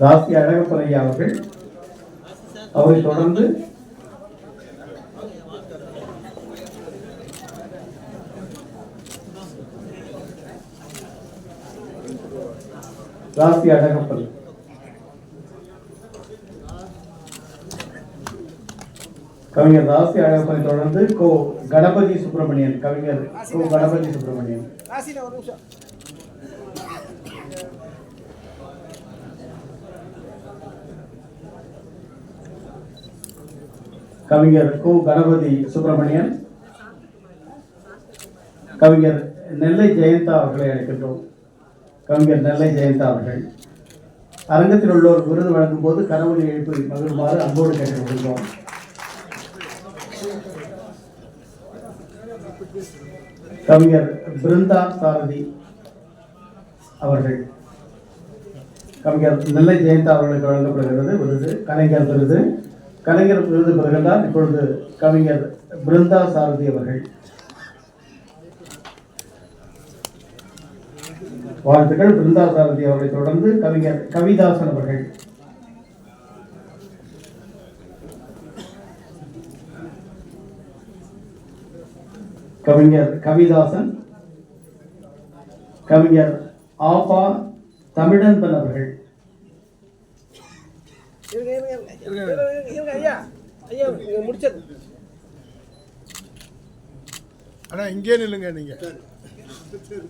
ராசி அழகப்பரையா அவர்கள் அவரை தொடர்ந்து ராசி அழகப்பன் கவிஞர் ராசி அழகப்பனை தொடர்ந்து கோ கணபதி சுப்பிரமணியன் கவிஞர் கோ கணபதி சுப்பிரமணியன். கவிஞர் கு. கணபதி சுப்பிரமணியன். கவிஞர் நெல்லை ஜெயந்தா அவர்களை அழைக்கின்றோம். கவிஞர் நெல்லை ஜெயந்தா அவர்கள். அரங்கத்தில் உள்ளோர் விருது வழங்கும் போது கனவுளி எழுப்பி மகிழுமாறு அன்போடு கேட்டுக்கொள்கிறோம். கவிஞர் பிருந்தா சாரதி அவர்கள். கவிஞர் நெல்லை ஜெயந்தா அவர்களுக்கு வழங்கப்படுகிறது விருது. கலைஞர் விருது. கலைஞர் விருது பிறகுதான் இப்பொழுது கவிஞர் பிருந்தா சாரதி அவர்கள். வாழ்த்துக்கள். பிருந்தா சாரதி அவர்களை தொடர்ந்து கவிஞர் கவிதாசன் அவர்கள். கவிஞர் கவிதாசன் கவிஞர் ஆபா தமிழன்பன் அவர்கள். முடிச்சது அண்ணா இங்கே நில்லுங்க நீங்க.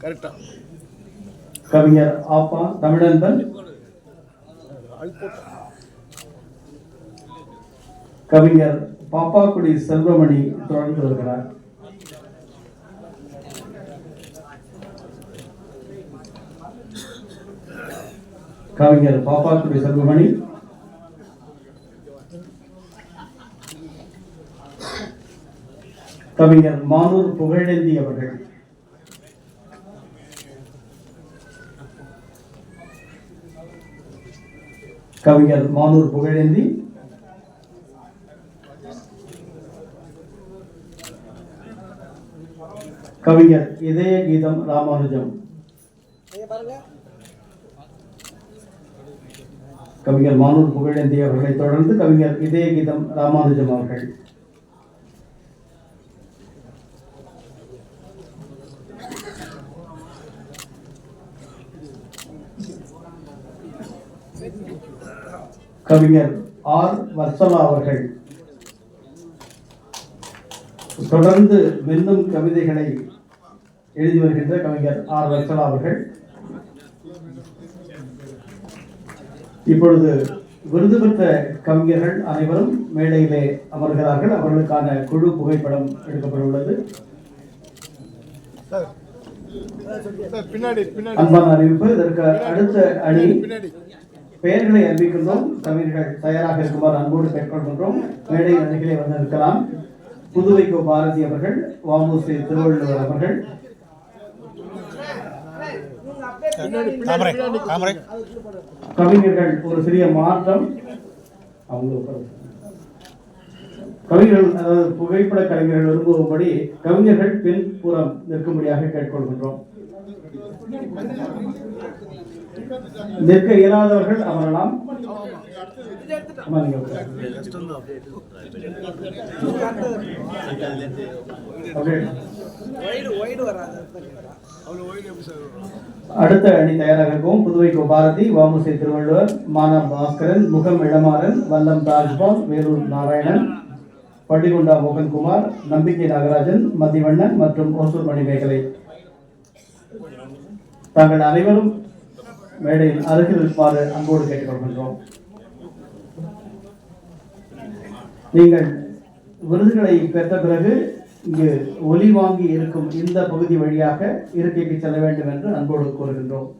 கரெக்டா கவிஞர் ஆப்பா தமிழன்பன். கவிஞர் பாப்பாக்குடி செல்வமணி தொடர்ந்து வருகிறார். கவிஞர் பாப்பாக்குடி செல்வமணி. கவிஞர் மானூர் புகழேந்தி அவர்கள். கவிஞர் மானூர் புகழேந்தி. கவிஞர் இதய கீதம் ராமானுஜம். கவிஞர் மானூர் புகழேந்தி அவர்களை தொடர்ந்து கவிஞர் இதய கீதம் ராமானுஜம் அவர்கள். கவிஞர் ஆர் வத்சலா அவர்கள். தொடர்ந்து வெல்லும் கவிதைகளை எழுதி வருகின்ற கவிஞர் ஆர் வத்சலா அவர்கள். இப்பொழுது விருது பெற்ற கவிஞர்கள் அனைவரும் மேடையிலே அமர்கிறார்கள். அவர்களுக்கான குழு புகைப்படம் எடுக்கப்பட உள்ளது சார் சார் பின்னாடி பின்னாடி. அன்பான அறிவிப்பு இதற்கு அடுத்த அணி பெயர்களை அறிவிக்கின்றோம். கவிஞர்கள் தயாராக இருக்குமாறு அன்போடு கேட்கொள்கின்றோம் மேடை அருகிலே வந்து இருக்கலாம் புதுவைக்கோ பாரதி அவர்கள் வாமுசி திருவள்ளுவர் அவர்கள். கவிஞர்கள் ஒரு சிறிய மாற்றம். அவங்க. கவிஞர்கள் அதாவது புகைப்பட கலைஞர்கள் விரும்பும்படி கவிஞர்கள் பின்புறம் நிற்கும்படியாக கேட்டுக்கொள்கின்றோம். நிற்க இயலாதவர்கள் அமரலாம். அடுத்த அணி தயாராக இருக்கும். புதுவை கோபாரதி வாமுசை திருவள்ளுவர் மானா பாஸ்கரன் முகம் இளமாறன் வல்லம் தாஜ்பால் வேலூர் நாராயணன். பள்ளிகொண்டா மோகன்குமார் நம்பிக்கை நாகராஜன் மதிவண்ணன் மற்றும் ஓசூர் மணிமேகலை. தாங்கள் அனைவரும் மேடையில் அருகில் இருப்பாறு அன்போடு கேட்டுக்கொள்கின்றோம். நீங்கள் விருதுகளை பெற்ற பிறகு இங்கு ஒலி வாங்கி இருக்கும் இந்த பகுதி வழியாக இருக்கைக்கு செல்ல வேண்டும் என்று அன்போடு கூறுகின்றோம்.